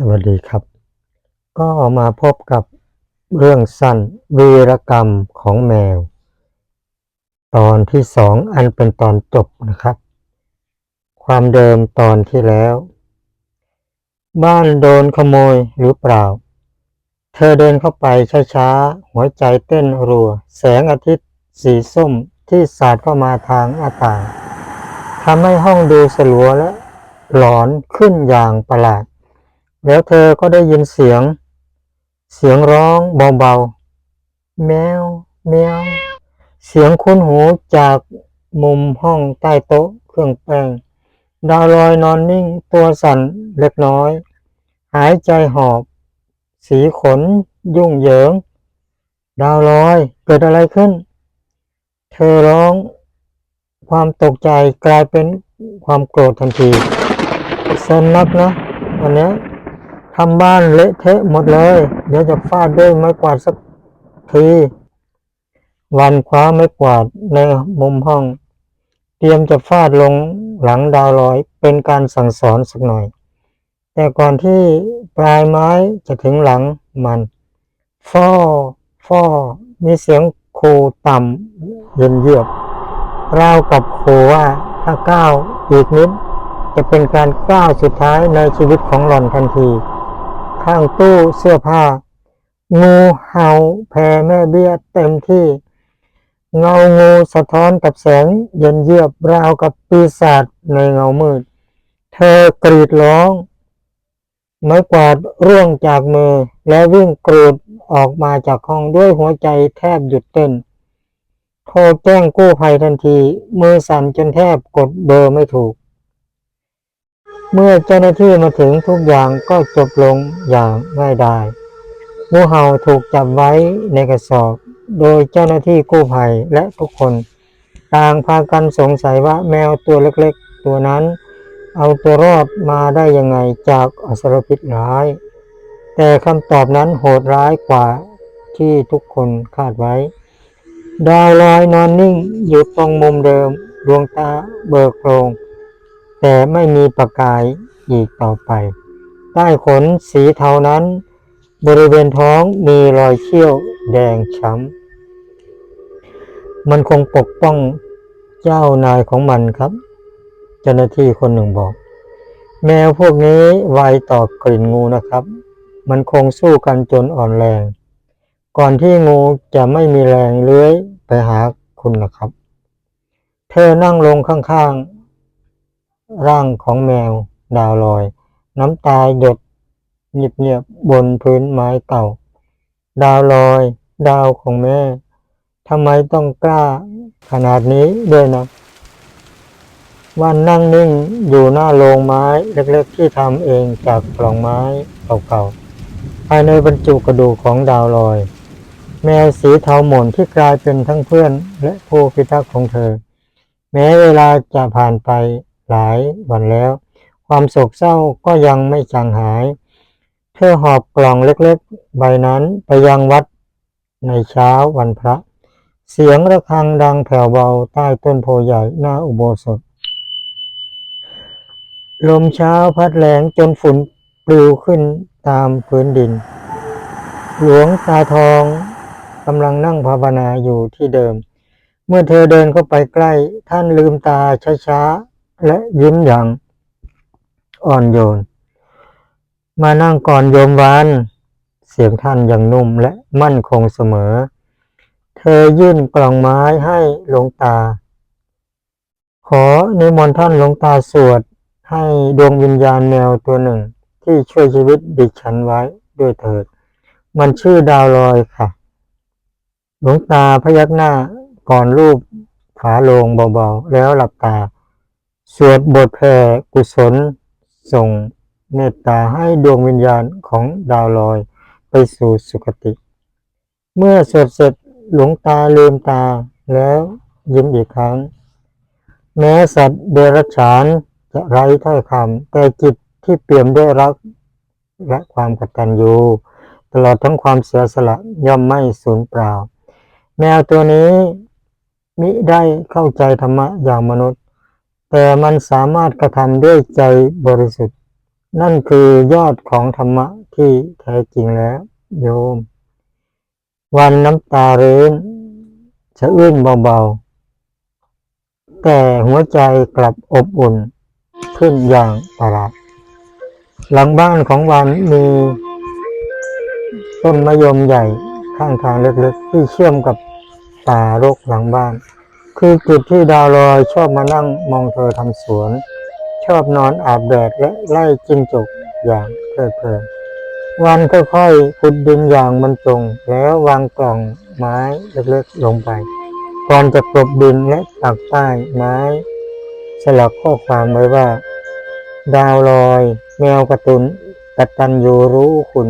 สวัสดีครับ ก็มาพบกับเรื่องสั้นวีรกรรมของแมว ตอนที่สองอันเป็นตอนจบนะครับ ความเดิมตอนที่แล้ว บ้านโดนขโมยหรือเปล่า เธอเดินเข้าไปช้าๆ หัวใจเต้นรัว แสงอาทิตย์สีส้มที่สาดเข้ามาทางหน้าต่างทำให้ห้องดูสลัวและหลอนขึ้นอย่างประหลาด แล้วเธอก็ได้ยินเสียง เสียงร้องเบาๆ แมว แมว เสียงคุ้นหูจากมุมห้องใต้โต๊ะเครื่องแป้ง ดาวลอยนอนนิ่งตัวสั่นเล็กน้อย หายใจหอบ สีขนยุ่งเหยิง ดาวลอยเกิดอะไรขึ้น เธอร้อง ความตกใจกลายเป็นความโกรธทันทีสนนักนะวันเนี้ย ทำบ้านเละเทะหมดเลย เดี๋ยวจะฟาดด้วยไม้กวาดสักทีวันคว้าไม้กวาดในมุมห้อง เตรียมจะฟาดลงหลังดาวลอยเป็นการสั่งสอนสักหน่อย แต่ก่อนที่ปลายไม้จะถึงหลังมันฟอฟอมีเสียงโคต่ำเย็นเยือกราวกับโคว่าถ้าก้าวอีกนิด จะเป็นการก้าวสุดท้ายในชีวิตของหล่อนทันที ข้างตู้เสื้อผ้า งูเห่าแผ่แม่เบี้ยเต็มที่ เงางูสะท้อนกับแสงเย็นเยือกราวกับปีศาจในเงามืด เธอกรีดร้อง ไม้กวาดร่วงจากมือ และวิ่งกรูดออกมาจากห้องด้วยหัวใจแทบหยุดเต้น โทรแจ้งกู้ภัยทันที มือสั่นจนแทบกดเบอร์ไม่ถูก เมื่อเจ้าหน้าที่มาถึงทุกอย่างก็จบลงอย่างง่ายดายงูเห่าถูกจับไว้ในกระสอบ โดยเจ้าหน้าที่กู้ภัยและทุกคน ต่างพากันสงสัยว่าแมวตัวเล็กๆ ตัวนั้น เอาตัวรอดมาได้ยังไงจากอสรพิษร้าย แต่คำตอบนั้นโหดร้ายกว่าที่ทุกคนคาดไว้ ดาวลอยนอนนิ่งอยู่ตรงมุมเดิม ดวงตาเบิกโพรง แต่ไม่มีประกายอีกต่อไป ใต้ขนสีเทานั้น บริเวณท้องมีรอยเขี้ยวแดงช้ำ มันคงปกป้องเจ้านายของมันครับ เจ้าหน้าที่คนหนึ่งบอก แมวพวกนี้ไวต่อกลิ่นงูนะครับ มันคงสู้กันจนอ่อนแรง ก่อนที่งูจะไม่มีแรงเลื้อยไปหาคุณนะครับ เธอนั่งลงข้างๆ ร่างของแมวดาวลอย น้ำตาหยดเงียบๆบนพื้นไม้เก่า ดาวลอย ดาวของแม่ทำไมต้องกล้าขนาดนี้ด้วยนะวันนั่งนิ่งอยู่หน้าโรงไม้เล็กๆที่ทำเองจากกล่องไม้เก่าๆภายในบรรจุกระดูกของดาวลอย แมวสีเทาหม่นที่กลายเป็นทั้งเพื่อนและผู้พิทักษ์ของเธอ แม้เวลาจะผ่านไป หลายวันแล้ว ความโศกเศร้าก็ยังไม่จางหาย เธอหอบกล่องเล็กๆ ใบนั้นไปยังวัดในเช้าวันพระ เสียงระฆังดังแผ่วเบาใต้ต้นโพใหญ่หน้าอุโบสถ ลมเช้าพัดแรงจนฝุ่นปลิวขึ้นตามพื้นดิน หลวงตาทองกำลังนั่งภาวนาอยู่ที่เดิม เมื่อเธอเดินเข้าไปใกล้ ท่านลืมตาช้า และยิ้มอย่างอ่อนโยน มานั่งก่อนโยมวาน เสียงท่านอย่างนุ่มและมั่นคงเสมอ เธอยื่นกล่องไม้ให้หลวงตา ขอนิมนต์ท่านหลวงตาสวด ให้ดวงวิญญาณแมวตัวหนึ่ง ที่ช่วยชีวิตดิฉันไว้ด้วยเถิด มันชื่อดาวลอยค่ะ หลวงตาพยักหน้าก่อนรูปฝาโลงเบาๆ แล้วหลับตา สวดบทแผ่กุศล ส่งเมตตาให้ดวงวิญญาณของดาวลอยไปสู่สุคติ เมื่อสวดเสร็จหลวงตาลืมตาแล้วยิ้มอีกครั้ง แม้สัตว์เดรัจฉานจะไร้ถ้อยคำแต่จิตที่เปี่ยมด้วยรักและความกตัญญูตลอดทั้งความเสียสละย่อมไม่สูญเปล่า แมวตัวนี้มิได้เข้าใจธรรมะอย่างมนุษย์ แต่มันสามารถกระทำด้วยใจบริสุทธิ์ นั่นคือยอดของธรรมะที่แท้จริงแล้ว โยม วันน้ำตาเร้นสะอื้นเบาๆ แต่หัวใจกลับอบอุ่นขึ้นอย่างประหลาดหลังบ้านของวันมีต้นมะยมใหญ่ข้างทางเล็กๆ ที่เชื่อมกับป่ารกหลังบ้าน คือจุดที่ดาวลอยชอบมานั่งมองเธอทำสวน ชอบนอนอาบแดดและไล่จิ้งจกอย่างเพลิดเพลินวันค่อยๆขุดดินอย่างบรรจงแล้ววางกล่องไม้เล็กๆลงไปก่อนจะกลบดินและปักป้ายไม้ สลักข้อความไว้ว่า ดาวลอย แมวกระตุนกระตัญญูรู้คุณ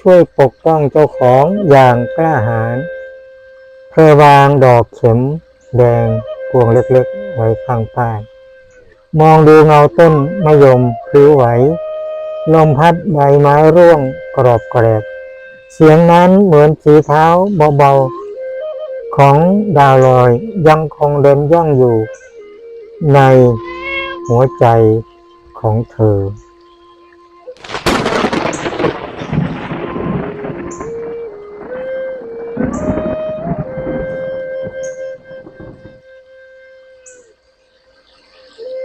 ช่วยปกป้องเจ้าของอย่างกล้าหาญเธอวางดอกเข็ม แดงพวงเล็กๆ ไว้ข้างป้าย มองดูเงาต้นมะยมพลิ้วไหว ลมพัดใบไม้ร่วงกรอบแกรบเสียงนั้นเหมือนสีเท้าเบาๆ ของดาวลอยยังคงเดินย่องอยู่ ในหัวใจของเธอ